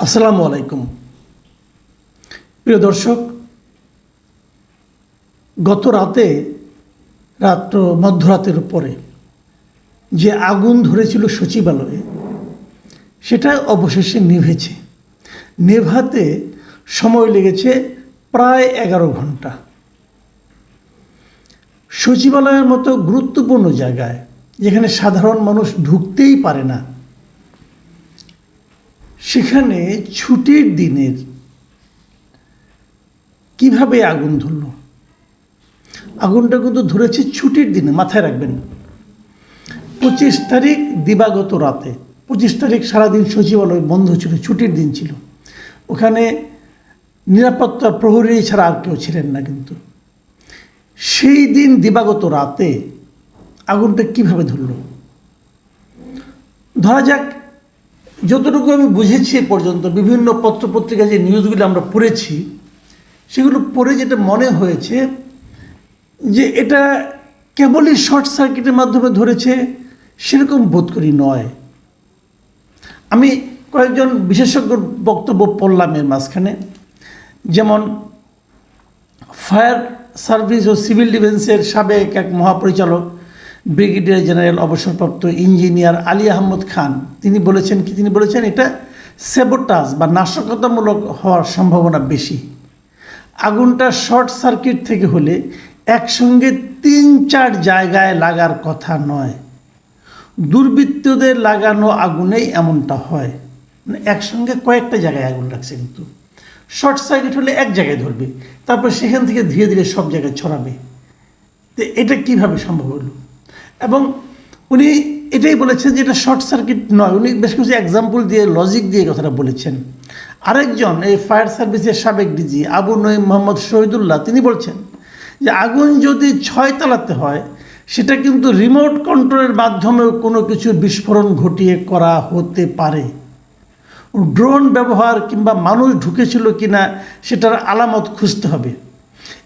আসসালামু আলাইকুম। প্রিয় দর্শক, গত রাতে, রাত্র মধ্যরাতের পরে যে আগুন ধরেছিল সচিবালয়ে, সেটা অবশেষে নিভেছে। নেভাতে সময় লেগেছে প্রায় এগারো ঘণ্টা। সচিবালয়ের মতো গুরুত্বপূর্ণ জায়গায়, যেখানে সাধারণ মানুষ ঢুকতেই পারে না সেখানে ছুটির দিনের কীভাবে আগুন ধরল? আগুনটা কিন্তু ধরেছে ছুটির দিনে, মাথায় রাখবেন। পঁচিশ তারিখ দিবাগত রাতে, পঁচিশ তারিখ সারাদিন সচিবালয় বন্ধ ছিল, ছুটির দিন ছিল। ওখানে নিরাপত্তা প্রহরী ছাড়া আর কেউ ছিলেন না কিন্তু। সেই দিন দিবাগত রাতে আগুনটা কীভাবে ধরল? ধরা যাক যতটুকু আমি বুঝেছি এ পর্যন্ত, বিভিন্ন পত্রপত্রিকা যে নিউজগুলো আমরা পড়েছি, সেগুলো পড়ে যেটা মনে হয়েছে যে এটা কেবলই শর্ট সার্কিটের মাধ্যমে ধরেছে, সেরকম বোধ করি নয়। আমি কয়েকজন বিশেষজ্ঞর বক্তব্য পড়লাম এর মাঝখানে, যেমন ফায়ার সার্ভিস ও সিভিল ডিফেন্সের সাবেক এক মহাপরিচালক ব্রিগেডিয়ার জেনারেল অবসরপ্রাপ্ত ইঞ্জিনিয়ার আলী আহমদ খান। তিনি বলেছেন কি? তিনি বলেছেন এটা সেবোটাস বা নাশকতামূলক হওয়ার সম্ভাবনা বেশি। আগুনটা শর্ট সার্কিট থেকে হলে একসঙ্গে তিন চার জায়গায় লাগার কথা নয়। দুর্বৃত্তদের লাগানো আগুনেই এমনটা হয়। মানে একসঙ্গে কয়েকটা জায়গায় আগুন লাগছে কিন্তু। শর্ট সার্কিট হলে এক জায়গায় ধরবে, তারপর সেখান থেকে ধীরে ধীরে সব জায়গায় ছড়াবে। তো এটা কীভাবে সম্ভব হলো? এবং উনি এটাই বলেছেন যে এটা শর্ট সার্কিট নয়। উনি বেশ কিছু এক্সাম্পল দিয়ে লজিক দিয়ে কথাটা বলেছেন। আরেকজন, এই ফায়ার সার্ভিসের সাবেক ডিজি আবু নঈম মোহাম্মদ শহীদুল্লাহ, তিনি বলছেন যে আগুন যদি ছয় তালাতে হয়, সেটা কিন্তু রিমোট কন্ট্রোলের মাধ্যমেও কোনো কিছু বিস্ফোরণ ঘটিয়ে করা হতে পারে। ড্রোন ব্যবহার কিংবা মানুষ ঢুকেছিল কিনা, সেটার আলামত খুঁজতে হবে।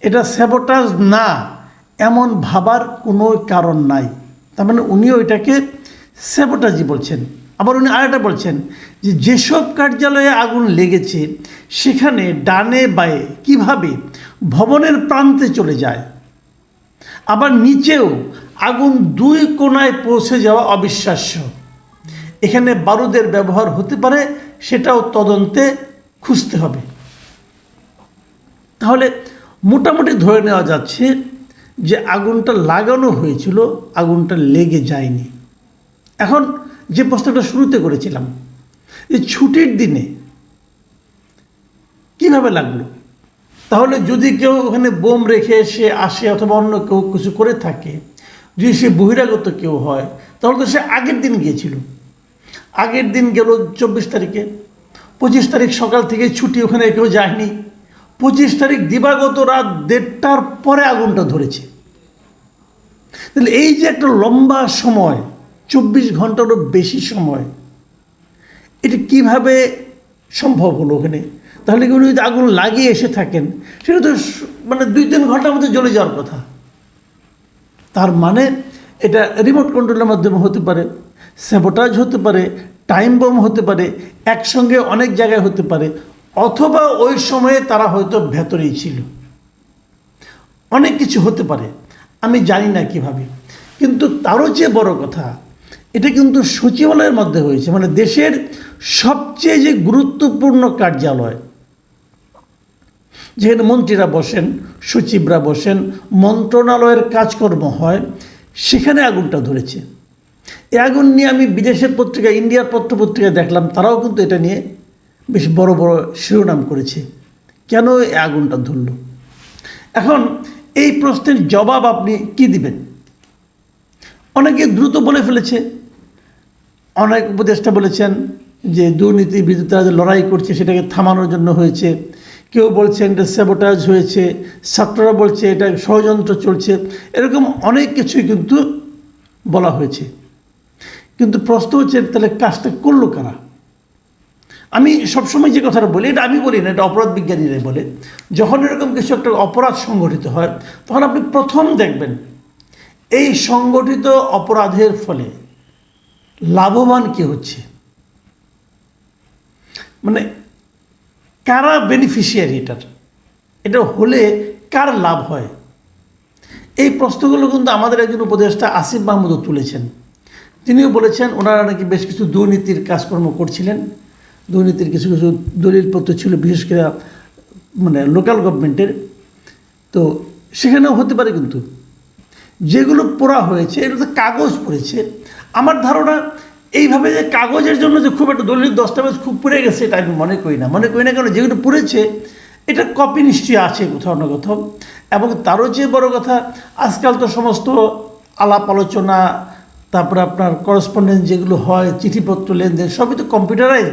এটা স্যাবোটাজ না। এমন ভাবার কোনো কারণ নাই। তার মানে উনিও ওইটাকে স্যাবোটাজই বলছেন। আবার উনি আরেকটা বলছেন যে, যেসব কার্যালয়ে আগুন লেগেছে, সেখানে ডানে বায়ে কীভাবে ভবনের প্রান্তে চলে যায়? আবার নিচেও আগুন দুই কোণায় পৌঁছে যাওয়া অবিশ্বাস্য। এখানে বারুদের ব্যবহার হতে পারে, সেটাও তদন্তে খুঁজতে হবে। তাহলে মোটামুটি ধরে নেওয়া যাচ্ছে যে আগুনটা লাগানো হয়েছিল, আগুনটা লেগে যায়নি। এখন যে প্রশ্নটা শুরুতে করেছিলাম, যে ছুটির দিনে কীভাবে লাগল? তাহলে যদি কেউ ওখানে বোম রেখে সে আসে অথবা অন্য কেউ কিছু করে থাকে, যদি সে বহিরাগত কেউ হয়, তাহলে তো সে আগের দিন গিয়েছিল। আগের দিন গেল চব্বিশ তারিখে। পঁচিশ তারিখ সকাল থেকে ছুটি ওখানে কেউ যায়নি। পঁচিশ তারিখ দিবাগত রাত দেড়টার পরে আগুনটা ধরেছে। তাহলে এই যে একটা লম্বা সময়, চব্বিশ ঘন্টারও বেশি সময়, এটা কীভাবে সম্ভব হলো ওখানে? তাহলে কি উনি যদি আগুন লাগিয়ে এসে থাকেন, সেটা তো মানে দুই তিন ঘণ্টার মধ্যে জ্বলে যাওয়ার কথা। তার মানে এটা রিমোট কন্ট্রোলের মাধ্যমে হতে পারে স্যাবোটাজ হতে পারে টাইম বম হতে পারে, একসঙ্গে অনেক জায়গায় হতে পারে অথবা ওই সময়ে তারা হয়তো ভেতরেই ছিল। অনেক কিছু হতে পারে, আমি জানি না কীভাবে। কিন্তু তারও চেয়ে বড় কথা, এটা কিন্তু সচিবালয়ের মধ্যে হয়েছে মানে দেশের সবচেয়ে যে গুরুত্বপূর্ণ কার্যালয়, যেখানে মন্ত্রীরা বসেন, সচিবরা বসেন, মন্ত্রণালয়ের কাজকর্ম হয়, সেখানে আগুনটা ধরেছে। এই আগুন নিয়ে আমি বিদেশের পত্রিকা, ইন্ডিয়ার পত্রপত্রিকা দেখলাম, তারাও কিন্তু এটা নিয়ে বেশ বড় বড় শিরোনাম করেছে। কেন এই আগুনটা ধরল? এখন এই প্রশ্নের জবাব আপনি কি দিবেন? অনেকে দ্রুত বলে ফেলেছে। অনেক উপদেষ্টা বলেছেন যে দুর্নীতি বিরুদ্ধে যে লড়াই করছে সেটাকে থামানোর জন্য হয়েছে। কেউ বলছেন এটা স্যাবোটাজ হয়েছে। ছাত্ররা বলছে এটা ষড়যন্ত্র চলছে। এরকম অনেক কিছুই কিন্তু বলা হয়েছে। কিন্তু প্রশ্ন হচ্ছে, তাহলে কাজটা করল কারা? আমি সবসময় যে কথাটা বলি, এটা আমি বলি না, এটা অপরাধ বিজ্ঞানীরাই বলে, যখন এরকম কিছু একটা অপরাধ সংগঠিত হয়, তখন আপনি প্রথম দেখবেন, এই সংগঠিত অপরাধের ফলে লাভবান কে হচ্ছে? মানে কারা বেনিফিশিয়ারি এটার? এটা হলে কার লাভ হয়? এই প্রশ্নগুলো কিন্তু আমাদের একজন উপদেষ্টা আসিফ মাহমুদও তুলেছেন। তিনিও বলেছেন, ওনারা নাকি বেশ কিছু দুর্নীতির কাজকর্ম করছিলেন। দুর্নীতির কিছু কিছু দলিলপত্র ছিল, বিশেষ করে মানে লোকাল গভর্নমেন্টের তো সেখানেও হতে পারে কিন্তু। যেগুলো পড়া হয়েছে, এগুলো তো কাগজ পড়েছে। আমার ধারণা, এইভাবে যে কাগজের জন্য যে খুব একটা দলিল দস্তাবেজ খুব পড়ে গেছে, এটা আমি মনে করি না। মনে করি না কেন? যেগুলো পড়েছে, এটা কপি নিশ্চয়ই আছে কোথাও না কোথাও। এবং তারও যে বড় কথা, আজকাল তো সমস্ত আলাপ আলোচনা তারপরে আপনার করসপন্ডেন্স যেগুলো হয়, চিঠিপত্র লেনদেন, সবই তো কম্পিউটারাইজ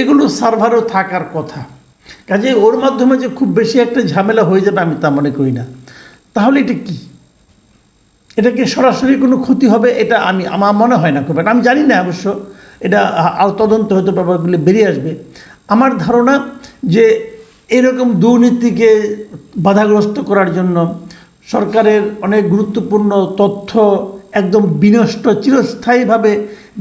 এগুলো সার্ভারও থাকার কথা। কাজে ওর মাধ্যমে যে খুব বেশি একটা ঝামেলা হয়ে যাবে আমি তা মনে করি না। তাহলে এটা কি? এটাকে সরাসরি কোনো ক্ষতি হবে, এটা আমি, আমার মনে হয় না খুব। আমি জানি না অবশ্য, এটা তদন্ত হতে ব্যাপারগুলো বেরিয়ে আসবে। আমার ধারণা যে এরকম দুর্নীতিকে বাধাগ্রস্ত করার জন্য সরকারের অনেক গুরুত্বপূর্ণ তথ্য একদম বিনষ্ট, চিরস্থায়ীভাবে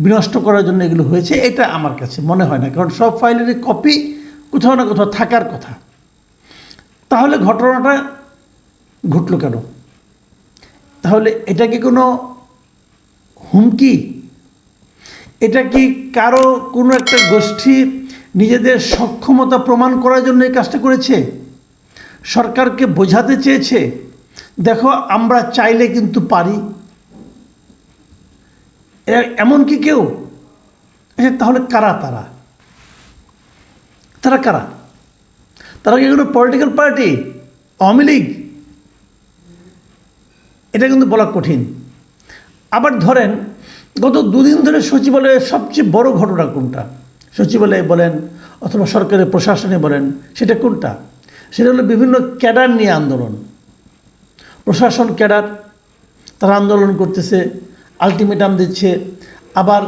বিনষ্ট করার জন্য এগুলো হয়েছে। এটা আমার কাছে মনে হয় না, কারণ সব ফাইলেরই কপি কোথাও না কোথাও থাকার কথা। তাহলে ঘটনাটা ঘটলো কেন? তাহলে এটা কি কোনো হুমকি? এটা কি কারও কোনো একটা গোষ্ঠী নিজেদের সক্ষমতা প্রমাণ করার জন্য এই কাজটা করেছে? সরকারকে বোঝাতে চেয়েছে? দেখো, আমরা চাইলে কিন্তু পারি। এমন কি কেউ? আচ্ছা, তাহলে কারা তারা? তারা কারা? তারা কি কোনো পলিটিক্যাল পার্টি আওয়ামী লীগ? এটা কিন্তু বলা কঠিন। আবার ধরেন গত দুদিন ধরে সচিবালয়ের সবচেয়ে বড় ঘটনা কোনটা? সচিবালয়ে বলেন অথবা সরকারের প্রশাসনে বলেন সেটা কোনটা? সেটা হলো বিভিন্ন ক্যাডার নিয়ে আন্দোলন। প্রশাসন ক্যাডার তারা আন্দোলন করতেছে। আলটিমেটাম দিচ্ছে। আবার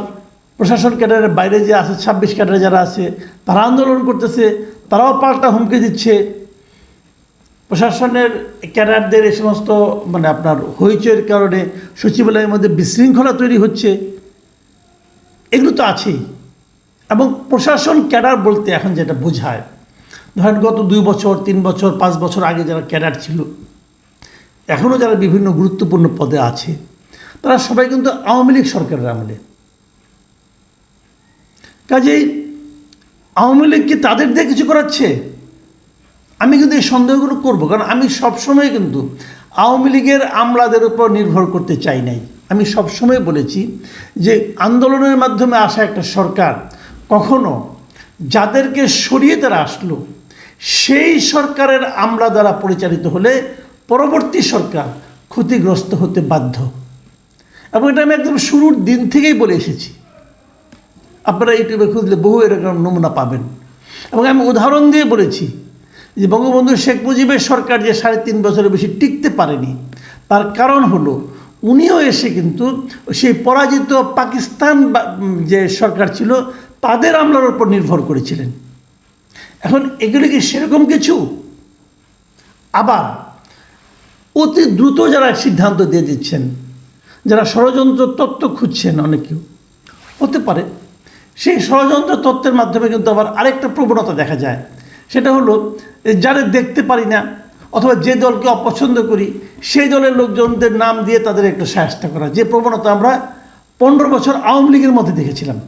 প্রশাসন ক্যাডারের বাইরে যে আছে, ছাব্বিশ ক্যাডারে যারা আছে, তারা আন্দোলন করতেছে, তারাও পাল্টা হুমকি দিচ্ছে। প্রশাসনের ক্যাডারদের এই সমস্ত মানে আপনার হইচয়ের কারণে সচিবালয়ের মধ্যে বিশৃঙ্খলা তৈরি হচ্ছে। এগুলো তো আছেই। এবং প্রশাসন ক্যাডার বলতে এখন যেটা বোঝায়, ধরেন গত দুই বছর, তিন বছর, পাঁচ বছর আগে যারা ক্যাডার ছিল এখনও যারা বিভিন্ন গুরুত্বপূর্ণ পদে আছে তারা সবাই কিন্তু আওয়ামী লীগ সরকারের আমলে। কাজেই আওয়ামী লীগ কি তাদের দিয়ে কিছু করাচ্ছে? আমি কিন্তু এই সন্দেহগুলো করব, কারণ আমি সবসময় কিন্তু আওয়ামী লীগের আমলাদের উপর নির্ভর করতে চাই নাই। আমি সবসময় বলেছি যে আন্দোলনের মাধ্যমে আসা একটা সরকার কখনো যাদেরকে সরিয়ে তারা আসলো, সেই সরকারের আমলা দ্বারা পরিচালিত হলে পরবর্তী সরকার ক্ষতিগ্রস্ত হতে বাধ্য। এবং এটা আমি একদম শুরুর দিন থেকেই বলে এসেছি। আপনারা ইউটিউবে খুঁজলে বহু এরকম নমুনা পাবেন। এবং আমি উদাহরণ দিয়ে বলেছি যে বঙ্গবন্ধু শেখ মুজিবের সরকার যে সাড়ে তিন বছরের বেশি টিকতে পারেনি, তার কারণ হলো উনিও এসে কিন্তু সেই পরাজিত পাকিস্তান যে সরকার ছিল, তাদের আমলার উপর নির্ভর করেছিলেন। এখন এগুলো কি সেরকম কিছু? আবার অতি দ্রুত যারা সিদ্ধান্ত দিয়ে দিচ্ছেন যারা ষড়যন্ত্র তত্ত্ব খুঁজছেন অনেকেও হতে পারে। সেই ষড়যন্ত্র তত্ত্বের মাধ্যমে কিন্তু আবার আরেকটা প্রবণতা দেখা যায়। সেটা হলো যারা দেখতে পারি না, অথবা যে দলকে অপছন্দ করি, সেই দলের লোকজনদের নাম দিয়ে তাদের একটু সাহায্য করা। যে প্রবণতা আমরা পনেরো বছর আওয়ামী লীগের মধ্যে দেখেছিলাম।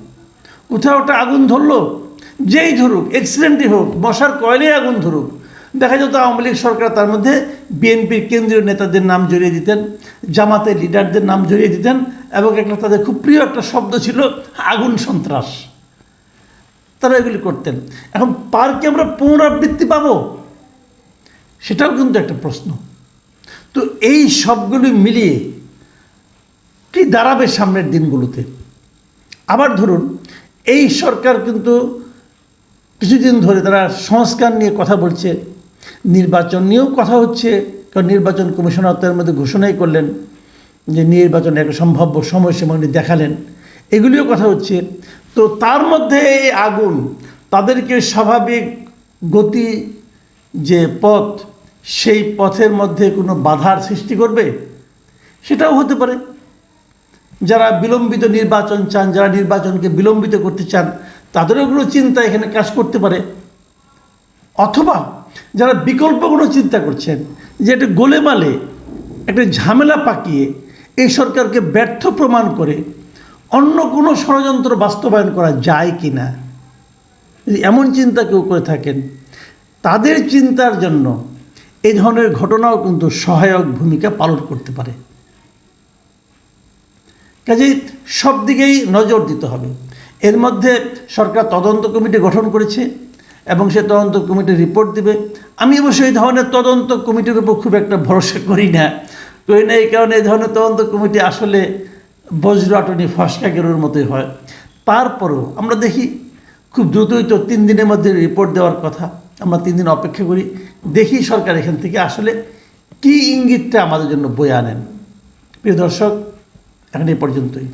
কোথাও একটা আগুন ধরলো, যেই ধরুক অ্যাক্সিডেন্টই হোক মশার কয়লেই আগুন ধরুক দেখা যেত আওয়ামী লীগ সরকার তার মধ্যে বিএনপির কেন্দ্রীয় নেতাদের নাম জড়িয়ে দিতেন, জামাতের লিডারদের নাম জড়িয়ে দিতেন এবং একটা তাদের খুব প্রিয় একটা শব্দ ছিল, আগুন সন্ত্রাস। তারা এগুলি করতেন। এখন পার্কে আমরা পুনরাবৃত্তি পাবো? সেটাও কিন্তু একটা প্রশ্ন। তো এই সবগুলি মিলিয়ে কি দাঁড়াবে সামনের দিনগুলোতে? আবার ধরুন, এই সরকার কিন্তু কিছুদিন ধরে তারা সংস্কার নিয়ে কথা বলছে নির্বাচন নিয়েও কথা হচ্ছে, কারণ নির্বাচন কমিশনার তার মধ্যে ঘোষণাই করলেন যে নির্বাচনে একটা সম্ভাব্য সময়সীমা উনি দেখালেন। এগুলিও কথা হচ্ছে। তো তার মধ্যে এই আগুন, তাদেরকে স্বাভাবিক গতি যে পথ, সেই পথের মধ্যে কোনো বাধার সৃষ্টি করবে? সেটাও হতে পারে। যারা বিলম্বিত নির্বাচন চান, যারা নির্বাচনকে বিলম্বিত করতে চান, তাদেরও কোনো চিন্তা এখানে কাজ করতে পারে। অথবা যারা বিকল্প কোনো চিন্তা করছেন, যে এটা গোলেমালে, একটা ঝামেলা পাকিয়ে এই সরকারকে ব্যর্থ প্রমাণ করে অন্য কোনো ষড়যন্ত্র বাস্তবায়ন করা যায় কি না? যদি এমন চিন্তা কেউ করে থাকেন, তাদের চিন্তার জন্য এই ধরনের ঘটনাও কিন্তু সহায়ক ভূমিকা পালন করতে পারে। কাজেই সব দিকেই নজর দিতে হবে। এর মধ্যে সরকার তদন্ত কমিটি গঠন করেছে। এবং সে তদন্ত কমিটি রিপোর্ট দিবে। আমি অবশ্য এই ধরনের তদন্ত কমিটির উপর খুব একটা ভরসা করি না। করি না এই কারণে এই ধরনের তদন্ত কমিটি আসলে বজ্র আটনি ফসকা গেরোর মতোই হয়। তারপরও আমরা দেখি খুব দ্রুতই তো তিন দিনের মধ্যে রিপোর্ট দেওয়ার কথা। আমরা তিন দিন অপেক্ষা করি। দেখি সরকার এখান থেকে আসলে কি ইঙ্গিতটা আমাদের জন্য বয়ে আনেন। প্রিয় দর্শক, এখন এই পর্যন্তই।